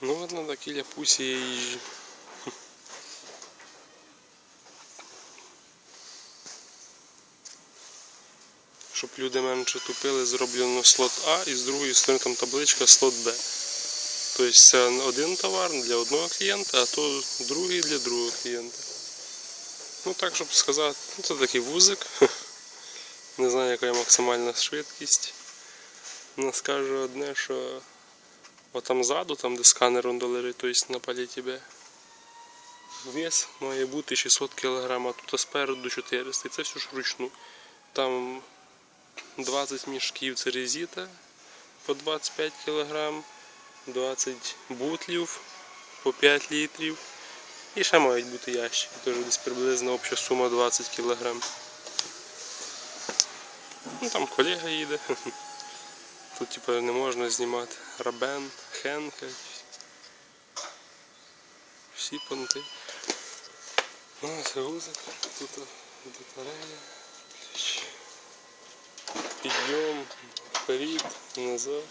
Ну на такі ляпусі я їжджу. Щоб люди менше тупили, зроблено слот А і з другої сторони там табличка слот Б. Тобто це один товар для одного клієнта, а то другий для другого клієнта. Ну так, щоб сказати, ну це такий вузик. Не знаю, яка максимальна швидкість. Ну, скажу одне, що отам ззаду, там де сканер он лежить, тобто на палеті Б. Вес має бути 600 кг, а тут спереду 400. І це все ж вручну. Там 20 мішків це резита по 25 кг, 20 бутлів по 5 літрів. І ще мають бути ящики, теж десь приблизно обща сума 20 кг. Ну там колега їде. Тут типу не можна знімати рабен, хенка. Всі понти. Ну, це вузик, тут батарея. Підйом, вперед, назад.